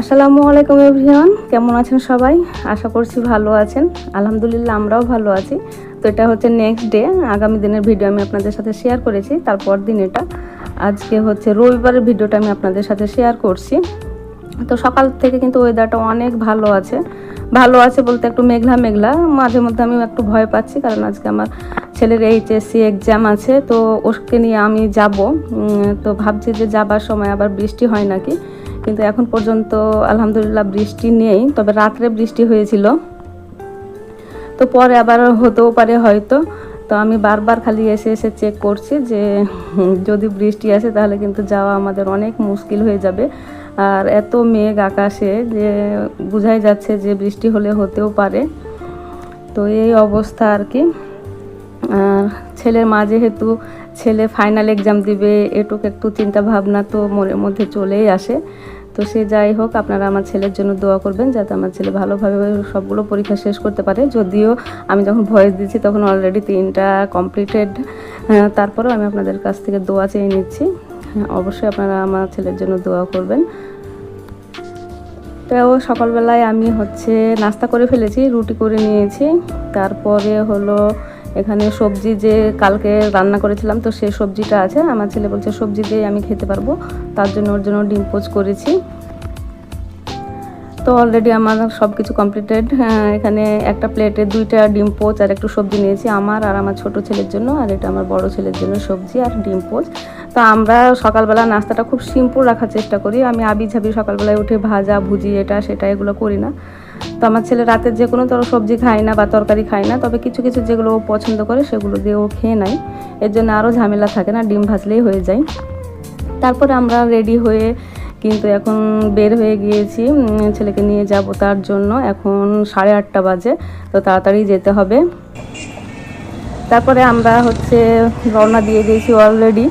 আসসালামু আলাইকুম এভরিওয়ান, কেমন আছেন সবাই? আশা করছি ভালো আছেন। আলহামদুলিল্লাহ আমরাও ভালো আছি। তো এটা হচ্ছে নেক্সট ডে আগামী দিনের ভিডিও আমি আপনাদের সাথে শেয়ার করেছি, তারপর দিন এটা। আজকে হচ্ছে রবিবারের ভিডিওটা আমি আপনাদের সাথে শেয়ার করছি। তো সকাল থেকে কিন্তু ওয়েদারটা অনেক ভালো আছে। ভালো আছে বলতে একটু মেঘলা মেঘলা, মাঝে মধ্যে আমি একটু ভয় পাচ্ছি, কারণ আজকে আমার ছেলের এইচএসসি এক্সাম আছে, তো ওকে নিয়ে আমি যাব। তো ভাবছি যে যাবার সময় আবার বৃষ্টি হয় নাকি। কিন্তু এখন পর্যন্ত আলহামদুলিল্লাহ বৃষ্টি নেই, তবে রাত্রে বৃষ্টি হয়েছিল। তো পরে আবার হতেও পারে হয়তো। তো আমি বারবার খালি এসে এসে চেক করছি যে যদি বৃষ্টি আসে তাহলে কিন্তু যাওয়া আমাদের অনেক মুশকিল হয়ে যাবে। আর এত মেঘ আকাশে যে বোঝাই যাচ্ছে যে বৃষ্টি হলে হতেও পারে। তো এই অবস্থা আর কি। আর ছেলের মা যেহেতু ছেলে ফাইনাল এক্সাম দিবে এটুকু একটু চিন্তা ভাবনা তো মনের মধ্যে চলেই আসে। তো সে যাই হোক আপনারা আমার ছেলের জন্য দোয়া করবেন যাতে আমার ছেলে ভালোভাবে সবগুলো পরীক্ষা শেষ করতে পারে। যদিও আমি যখন ভয়েস দিচ্ছি তখন অলরেডি তিনটা কমপ্লিটেড তারপরেও আমি আপনাদের কাছ থেকে দোয়া চেয়ে নিচ্ছি। হ্যাঁ, অবশ্যই আপনারা আমার ছেলের জন্য দোয়া করবেন। তো সকালবেলায় আমি হচ্ছে নাস্তা করে ফেলেছি রুটি করে নিয়েছি। তারপরে হলো এখানে সবজি যে কালকে রান্না করেছিলাম, তো সেই সবজিটা আছে। আমার ছেলে বলছে, সবজি দিয়ে আমি খেতে পারব। তার জন্য ওর জন্য ডিম পোচ করেছি। তো অলরেডি আমার সব কিছু কমপ্লিটেড এখানে একটা প্লেটে দুইটা ডিম পোচ আর একটু সবজি নিয়েছি আমার আর আমার ছোট ছেলের জন্য, আর এটা আমার বড় ছেলের জন্য সবজি আর ডিম পোচ। তো আমরা সকালবেলা নাস্তাটা খুব সিম্পল রাখার চেষ্টা করি। আমি আবি ঝাবি সকালবেলায় উঠে ভাজা, ভুজি, এটা, সেটা এগুলো করি না। তো আমার ছেলে রাতের যে কোনো তোর সবজি খায় না বা তরকারি খায় না, তবে কিছু কিছু যেগুলো ও পছন্দ করে সেগুলো দিয়ে ও খেয়ে নেয়। এর জন্য আরও ঝামেলা থাকে না, ডিম ভাজলেই হয়ে যায়। তারপরে আমরা রেডি হয়ে কিন্তু এখন বের হয়ে গিয়েছি ছেলেকে নিয়ে যাব তার জন্য। এখন সাড়ে আটটা বাজে, তো তাড়াতাড়ি যেতে হবে। তারপরে আমরা হচ্ছে রওনা দিয়ে দিয়েছি অলরেডি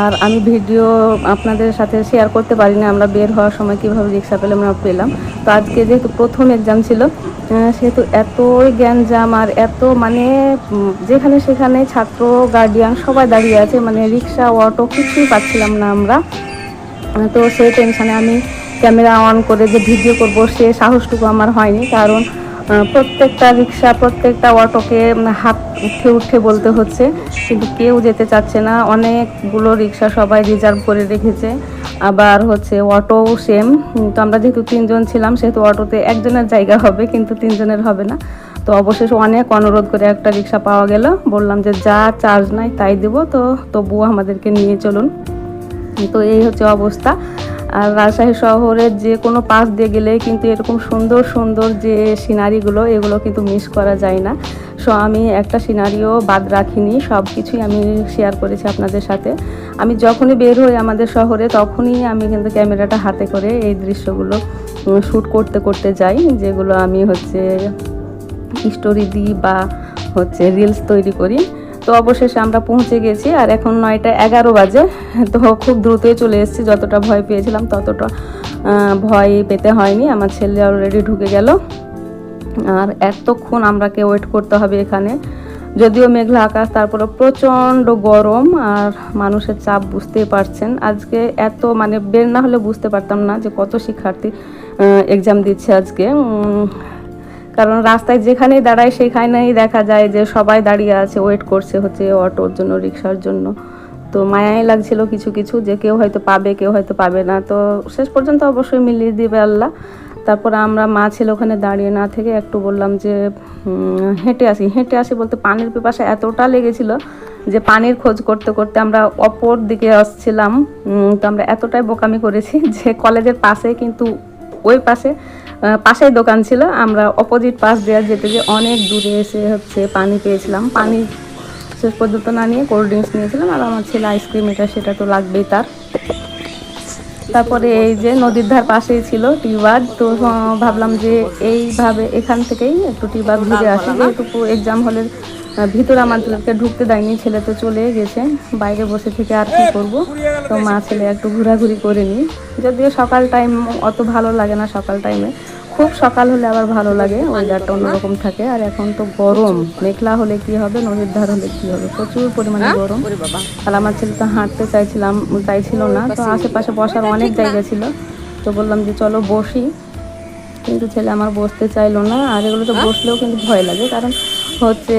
আর আমি ভিডিও আপনাদের সাথে শেয়ার করতে পারি না আমরা বের হওয়ার সময় কীভাবে রিক্সা পেলাম না পেলাম। তো আজকে যেহেতু প্রথম এক্সাম ছিল সেহেতু এতই জ্ঞানজাম আর এত মানে যেখানে সেখানে ছাত্র গার্ডিয়ান সবাই দাঁড়িয়ে আছে মানে রিক্সা অটো কিছুই পাচ্ছিলাম না আমরা। তো সেই টেনশানে আমি ক্যামেরা অন করে যে ভিডিও করব, সে সাহসটুকু আমার হয়নি। কারণ প্রত্যেকটা রিক্সা, প্রত্যেকটা অটোকে হাত উঠে উঠে বলতে হচ্ছে। কিন্তু কেউ যেতে চাচ্ছে না। অনেকগুলো রিক্সা সবাই রিজার্ভ করে রেখেছে। আবার হচ্ছে অটো সেম তো আমরা যেহেতু তিনজন ছিলাম, সেহেতু অটোতে একজনের জায়গা হবে, কিন্তু তিনজনের হবে না। তো অবশেষে অনেক অনুরোধ করে একটা রিক্সা পাওয়া গেল। বললাম যে যা চার্জ নাই তাই দেবো। তো তবুও আমাদেরকে নিয়ে চলুন। তো এই হচ্ছে অবস্থা। আর রাজশাহী শহরের যে কোনো পাশ দিয়ে গেলে কিন্তু এরকম সুন্দর সুন্দর যে সিনারিগুলো, এগুলো কিন্তু মিস করা যায় না। সো আমি একটা সিনারিও বাদ রাখিনি সব কিছুই আমি শেয়ার করেছি আপনাদের সাথে। আমি যখনই বের হই আমাদের শহরে, তখনই আমি কিন্তু ক্যামেরাটা হাতে করে এই দৃশ্যগুলো শ্যুট করতে করতে যাই, যেগুলো আমি হচ্ছে স্টোরি দিই বা হচ্ছে রিলস তৈরি করি। তো অবশেষে আমরা পৌঁছে গেছি, আর এখন নয়টা এগারো বাজে। তো খুব দ্রুতই চলে এসেছি, যতটা ভয় পেয়েছিলাম ততটা ভয় পেতে হয়নি। আমার ছেলে অলরেডি ঢুকে গেল। আর এতক্ষণ আমরাকে ওয়েট করতে হবে এখানে। যদিও মেঘলা আকাশ, তারপরে প্রচণ্ড গরম, আর মানুষের চাপ বুঝতেই পারছেন। আজকে এত মানে বের না হলে বুঝতে পারতাম না যে কত শিক্ষার্থী এক্সাম দিচ্ছে আজকে। কারণ রাস্তায় যেখানেই দাঁড়ায়, সেখানেই দেখা যায় যে সবাই দাঁড়িয়ে আছে ওয়েট করছে হচ্ছে অটোর জন্য রিক্সার জন্য। তো মায়াই লাগছিল কিছু কিছু যে কেউ হয়তো পাবে, কেউ হয়তো পাবে না। তো শেষ পর্যন্ত অবশ্যই মিলিয়ে দিবে আল্লাহ। তারপর আমরা মা ছেলে ওখানে দাঁড়িয়ে না থেকে একটু বললাম যে হেঁটে আসি। হেঁটে আসি বলতে পানির পিপাসা এতটা লেগেছিল যে পানির খোঁজ করতে করতে আমরা অপর দিকে আসছিলাম। তো আমরা এতটাই বোকামি করেছি যে কলেজের পাশে কিন্তু ওই পাশে পাশেই দোকান ছিল। আমরা অপোজিট পাশ দেওয়া যেতে যে অনেক দূরে এসে হচ্ছে পানি পেয়েছিলাম। পানি শেষ পর্যন্ত না নিয়ে কোল্ড ড্রিঙ্কস নিয়েছিলাম আর আমার ছেলে আইসক্রিম এটা সেটা তো লাগবেই তার। তারপরে এই যে নদীর ধার পাশেই ছিল টিউবার তো ভাবলাম যে এইভাবে এখান থেকেই একটু টিউবার ঘুরে আসি। যেহেতু এক্সাম হলের ভিতরে আমাদেরকে ঢুকতে দেয়নি ছেলে তো চলে গেছে বাইরে বসে থেকে আর কি করব? তো মা ছেলে একটু ঘোরাঘুরি করে নিই। যদিও সকাল টাইম অত ভালো লাগে না সকাল টাইমে খুব সকাল হলে আবার ভালো লাগে ওয়েদারটা অন্যরকম থাকে। আর এখন তো গরম মেঘলা হলে কি হবে নদীর ধার হলে কি হবে? প্রচুর পরিমাণে গরম। আর আমার ছেলে তো হাঁটতে চাইছিলাম চাইছিল না তো আশেপাশে বসার অনেক জায়গা ছিল। তো বললাম যে চলো বসি। কিন্তু ছেলে আমার বসতে চাইলো না আর এগুলো তো বসলেও কিন্তু ভয় লাগে কারণ হচ্ছে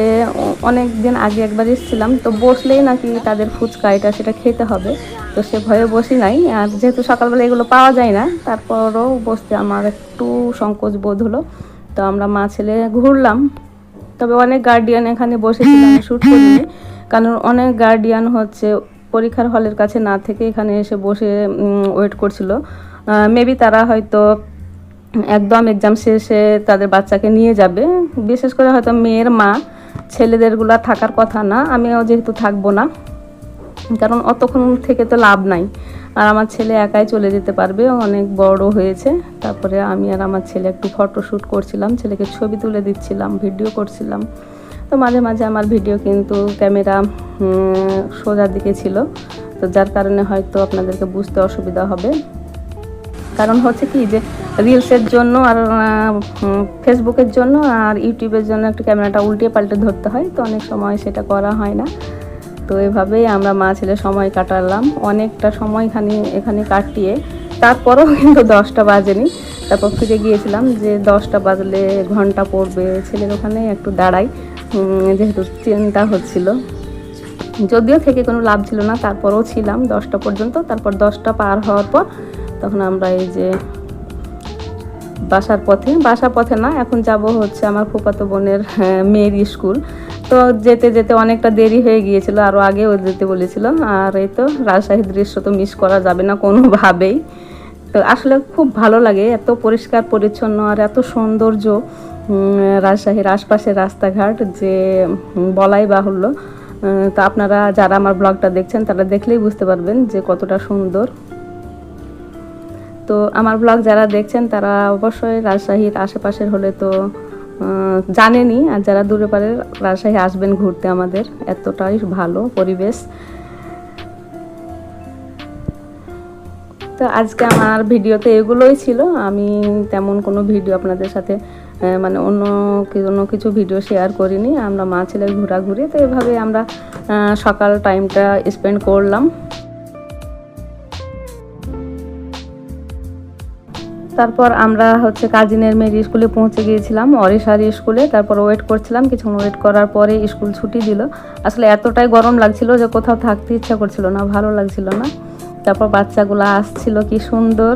অনেক দিন আগে একবার এসেছিলাম তো বসলেই নাকি তাদের ফুচকা এটা সেটা খেতে হবে। তো সে ভয়ে বসি নাই আর যেহেতু সকালবেলা এগুলো পাওয়া যায় না তারপরও বসতে আমার একটু সংকোচ বোধ হলো। তো আমরা মা ছেলে ঘুরলাম তবে অনেক গার্ডিয়ান এখানে বসেছিলাম শ্যুট করিনি কারণ অনেক গার্ডিয়ান হচ্ছে পরীক্ষার হলের কাছে না থেকে এখানে এসে বসে ওয়েট করছিল। মেবি তারা হয়তো একদম এক্সাম শেষে তাদের বাচ্চাকে নিয়ে যাবে। বিশেষ করে হয়তো মেয়ের মা ছেলেদেরগুলা থাকার কথা না, আমিও যেহেতু থাকব না। কারণ অতক্ষণ থেকে তো লাভ নাই। আর আমার ছেলে একাই চলে যেতে পারবে অনেক বড় হয়েছে। তারপরে আমি আর আমার ছেলে একটু ফটোশ্যুট করছিলাম, ছেলেকে ছবি তুলে দিচ্ছিলাম ভিডিও করছিলাম। তো মাঝে মাঝে আমার ভিডিও কিন্তু ক্যামেরা সোজার দিকে ছিল। তো যার কারণে হয়তো আপনাদেরকে বুঝতে অসুবিধা হবে। কারণ হচ্ছে কি যে রিলসের জন্য আর ফেসবুকের জন্য আর ইউটিউবের জন্য একটু ক্যামেরাটা উল্টে পাল্টে ধরতে হয়, তো অনেক সময় সেটা করা হয় না। তো এভাবেই আমরা মা ছেলে সময় কাটালাম, অনেকটা সময়খানি এখানে কাটিয়ে, তারপরও কিন্তু দশটা বাজেনি। তারপর ফিরে গিয়েছিলাম যে দশটা বাজলে ঘণ্টা পড়বে, ছেলের ওখানে একটু দাঁড়াই যেহেতু চিন্তা হচ্ছিল। যদিও থেকে কোনো লাভ ছিল না, তারপরেও ছিলাম দশটা পর্যন্ত, তারপর দশটা পার হওয়ার পর তখন আমরা এই যে বাসার পথে বাসার পথে না এখন যাব হচ্ছে আমার ফুপাতো বোনের হ্যাঁ, মেয়ের স্কুল। তো যেতে যেতে অনেকটা দেরি হয়ে গিয়েছিল আরও আগেও যেতে বলেছিল। আর এই তো রাজশাহীর দৃশ্য তো মিস করা যাবে না কোনোভাবেই। তো আসলে খুব ভালো লাগে এত পরিষ্কার পরিচ্ছন্ন আর এত সৌন্দর্য রাজশাহীর আশপাশের রাস্তাঘাট যে বলাই বাহুল্য। তো আপনারা যারা আমার ব্লগটা দেখছেন তারা দেখলেই বুঝতে পারবেন যে কতটা সুন্দর। তো আমার ব্লগ যারা দেখছেন, তারা অবশ্যই রাজশাহীর আশেপাশের হলে তো জানেনি আর যারা দূরে পারে, রাজশাহী আসবেন ঘুরতে আমাদের। এতটাই ভালো পরিবেশ। তো আজকে আমার ভিডিওতে এগুলোই ছিল। আমি তেমন কোনো ভিডিও আপনাদের সাথে মানে অন্য কোনো কিছু ভিডিও শেয়ার করিনি। আমরা মা ছেলে ঘোরাঘুরি, তো এভাবে আমরা সকাল টাইমটা স্পেন্ড করলাম। তারপর আমরা হচ্ছে কাজিনের মেয়ের স্কুলে পৌঁছে গিয়েছিলাম, অরিশার স্কুলে। তারপর ওয়েট করছিলাম, কিছুক্ষণ ওয়েট করার পরে স্কুল ছুটি দিল। আসলে এতটাই গরম লাগছিল যে কোথাও থাকতে ইচ্ছা করছিল না, ভালো লাগছিল না। তারপর বাচ্চাগুলো আসছিল, কি সুন্দর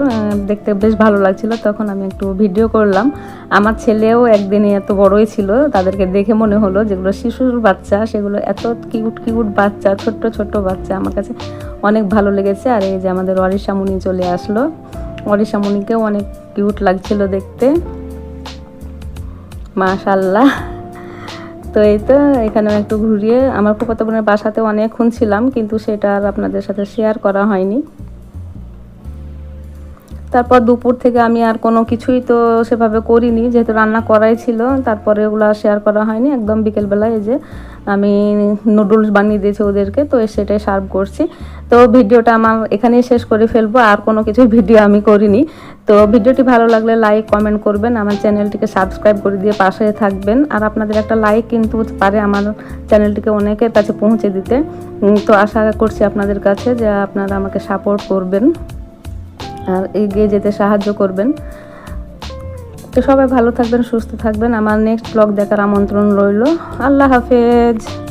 দেখতে বেশ ভালো লাগছিল। তখন আমি একটু ভিডিও করলাম। আমার ছেলেও একদিনে এত বড়ই ছিল, তাদেরকে দেখে মনে হলো যেগুলো শিশুর বাচ্চা, সেগুলো এত কিউট কিউট বাচ্চা, ছোট্ট ছোট্ট বাচ্চা। আমার কাছে অনেক ভালো লেগেছে। আর এই যে আমাদের অরিশামুনি চলে আসলো। অরিশামণিকেও অনেক কিউট লাগছিল দেখতে। মাশাল্লাহ তো এই তো এখানেও একটু ঘুরিয়ে, আমার ফুফাতো বোনের বাসাতে অনেকক্ষণ ছিলাম, কিন্তু সেটা আর আপনাদের সাথে শেয়ার করা হয়নি। তারপর দুপুর থেকে আমি আর কোনো কিছুই তো সেভাবে করিনি, যেহেতু রান্না করাই ছিল, তারপরে ওগুলো শেয়ার করা হয়নি। একদম বিকেলবেলায় এই যে আমি নুডলস বানিয়ে দিয়েছি ওদেরকে, তো সেটাই সার্ভ করছি। তো ভিডিওটা আমার এখানেই শেষ করে ফেলব, আর কোনো কিছু ভিডিও আমি করিনি। তো ভিডিওটি ভালো লাগলে লাইক কমেন্ট করবেন, আমার চ্যানেলটিকে সাবস্ক্রাইব করে দিয়ে পাশে থাকবেন। আর আপনাদের একটা লাইক কিন্তু পারে আমার চ্যানেলটিকে অনেকের কাছে পৌঁছে দিতে। তো আশা করছি আপনাদের কাছে যে আপনারা আমাকে সাপোর্ট করবেন। আর এগিয়ে যেতে সাহায্য করবেন। তো সবাই ভালো থাকবেন, সুস্থ থাকবেন। আমার নেক্সট ব্লগ দেখার আমন্ত্রণ রইল। আল্লাহ হাফেজ।